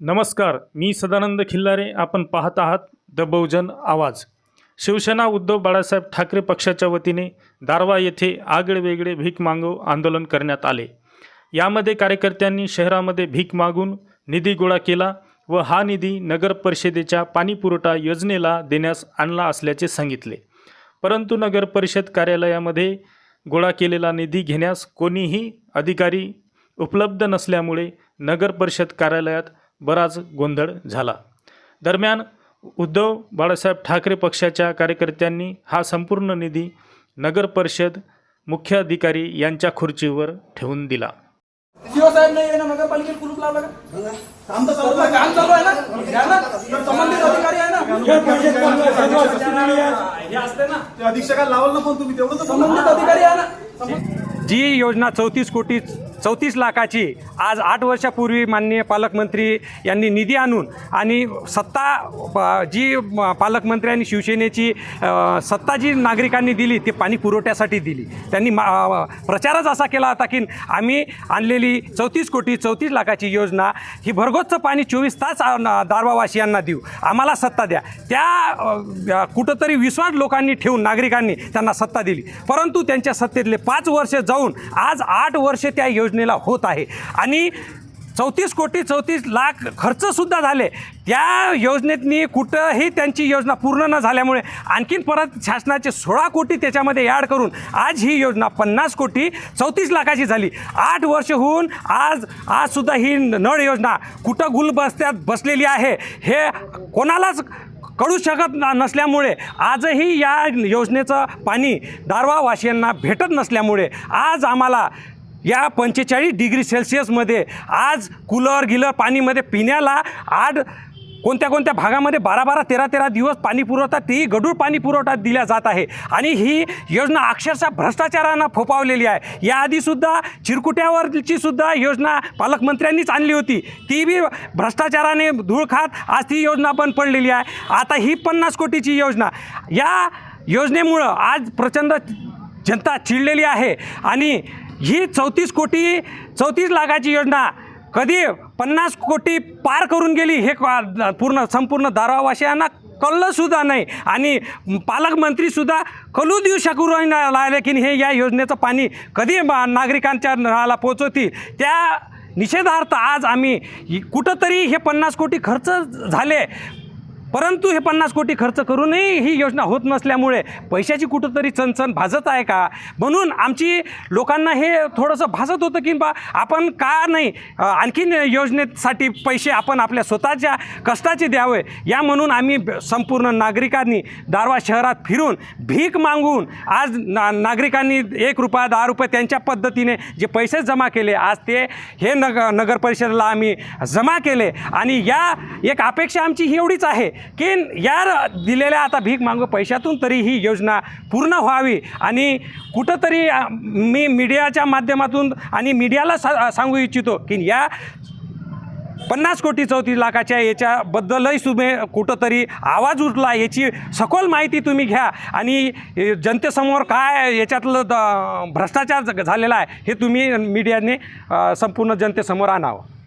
नमस्कार मी सदानंद खिल्लारे. आपण पाहत आहात द बहुजन आवाज. शिवसेना उद्धव बाळासाहेब ठाकरे पक्षाच्या वतीने दारवा येथे आगळेवेगळे भीक मागो आंदोलन करण्यात आले. यामध्ये कार्यकर्त्यांनी शहरामध्ये भीक मागून निधी गोळा केला व हा निधी नगर परिषदेच्या पाणीपुरवठा योजनेला देण्यास आणला असल्याचे सांगितले. परंतु नगर परिषद कार्यालयामध्ये गोळा केलेला निधी घेण्यास कोणीही अधिकारी उपलब्ध नसल्यामुळे नगर परिषद कार्यालयात बराच गोंधळ झाला. दरम्यान उद्धव बाळासाहेब ठाकरे पक्षाच्या कार्यकर्त्यांनी हा संपूर्ण निधी नगर परिषद मुख्य अधिकारी यांच्या खुर्चीवर ठेवून दिला. सीओ साहेब नाही आहे ना नगरपालिकेत कुलूप लावलं का? काम तर चालू आहे. काम चालू आहे ना? घ्या ना? तर संबंधित अधिकारी आहे ना? हे असते ना? ते अधीक्षकाला लावाल ना पण तुम्ही? तेवढं तर संबंधित अधिकारी आहे ना? संबंधित- जी योजना चौतीस कोटी चौतीस लाखाची आज आठ वर्षापूर्वी माननीय पालकमंत्री यांनी निधी आणून आणि सत्ता जी पालकमंत्री आणि शिवसेनेची सत्ता जी नागरिकांनी दिली ती पाणी पुरवठ्यासाठी दिली. त्यांनी मा- प्रचारच असा केला होता की आम्ही आणलेली चौतीस कोटी चौतीस लाखाची योजना ही भरगोसचं पाणी चोवीस तास दारवावासियांना देऊ. आम्हाला सत्ता द्या. त्या कुठंतरी विश्वास लोकांनी ठेवून नागरिकांनी त्यांना सत्ता दिली. परंतु त्यांच्या सत्तेतले पाच वर्ष जाऊन आज आठ वर्ष त्या योजनेला होत आहे. आणि चौतीस कोटी चौतीस लाख खर्चसुद्धा झाले. त्या योजनेतनी कुठंही त्यांची योजना पूर्ण न झाल्यामुळे आणखीन परत शासनाचे सोळा कोटी त्याच्यामध्ये ॲड करून आज ही योजना पन्नास कोटी चौतीस लाखाची झाली. आठ वर्ष होऊन आज आजसुद्धा ही नळ योजना कुठं गुलबस्त्यात बसलेली आहे हे कोणालाच कळू शकत नसल्यामुळे आजही या योजनेचं पाणी दारवावासियांना भेटत नसल्यामुळे आज आम्हाला या पंचेचाळीस डिग्री सेल्सिअसमध्ये आज कूलर गिलर पाणीमध्ये पिण्याला आड कोणत्या कोणत्या भागामध्ये बारा बारा तेरा तेरा दिवस पाणी पुरवठा तेही गढूळ पाणी पुरवठा दिला जात आहे. आणि ही योजना अक्षरशः भ्रष्टाचारानं फोपावलेली आहे. याआधीसुद्धा चिरकुट्यावरची सुद्धा योजना पालकमंत्र्यांनीच आणली होती. ती बी भ्रष्टाचाराने धूळ खात आज ती योजना बंद पडलेली आहे. आता ही पन्नास कोटीची योजना. या योजनेमुळं आज प्रचंड जनता चिडलेली आहे. आणि ही चौतीस कोटी चौतीस लाखाची योजना कधी पन्नास कोटी पार करून गेली हे पूर्ण संपूर्ण दारावासियांना कळलंसुद्धा नाही. आणि पालकमंत्रीसुद्धा कलू देऊ शकू लागले की हे या योजनेचं पाणी कधी नागरिकांच्या नळाला पोचवतील? त्या निषेधार्थ आज आम्ही कुठंतरी हे पन्नास कोटी खर्च झाले. परंतु हे पन्नास कोटी खर्च करूनही ही योजना होत नसल्यामुळे पैशाची कुठंतरी चणचण भाजत आहे का? म्हणून आमची लोकांना हे थोडंसं भासत होतं की बा आपण का नाही आणखीन योजनेसाठी पैसे आपण आपल्या स्वतःच्या कष्टाचे द्यावे? या म्हणून आम्ही संपूर्ण नागरिकांनी दारवा शहरात फिरून भीक मागून आज ना नागरिकांनी एक रुपया दहा रुपये त्यांच्या पद्धतीने जे पैसे जमा केले आज ते हे नग नगर परिषदेला आम्ही जमा केले. आणि या एक अपेक्षा आमची ही एवढीच आहे की या दिलेल्या आता भीक मागू पैशातून तरी ही योजना पूर्ण व्हावी. आणि कुठंतरी मी मीडियाच्या माध्यमातून आणि मीडियाला सा सांगू इच्छितो की या पन्नास कोटी चौतीस लाखाच्या याच्याबद्दलही तुम्ही कुठंतरी आवाज उठला याची सखोल माहिती तुम्ही घ्या. आणि जनतेसमोर काय याच्यातलं द- भ्रष्टाचार झालेला आहे हे तुम्ही मीडियाने संपूर्ण जनतेसमोर आणावं.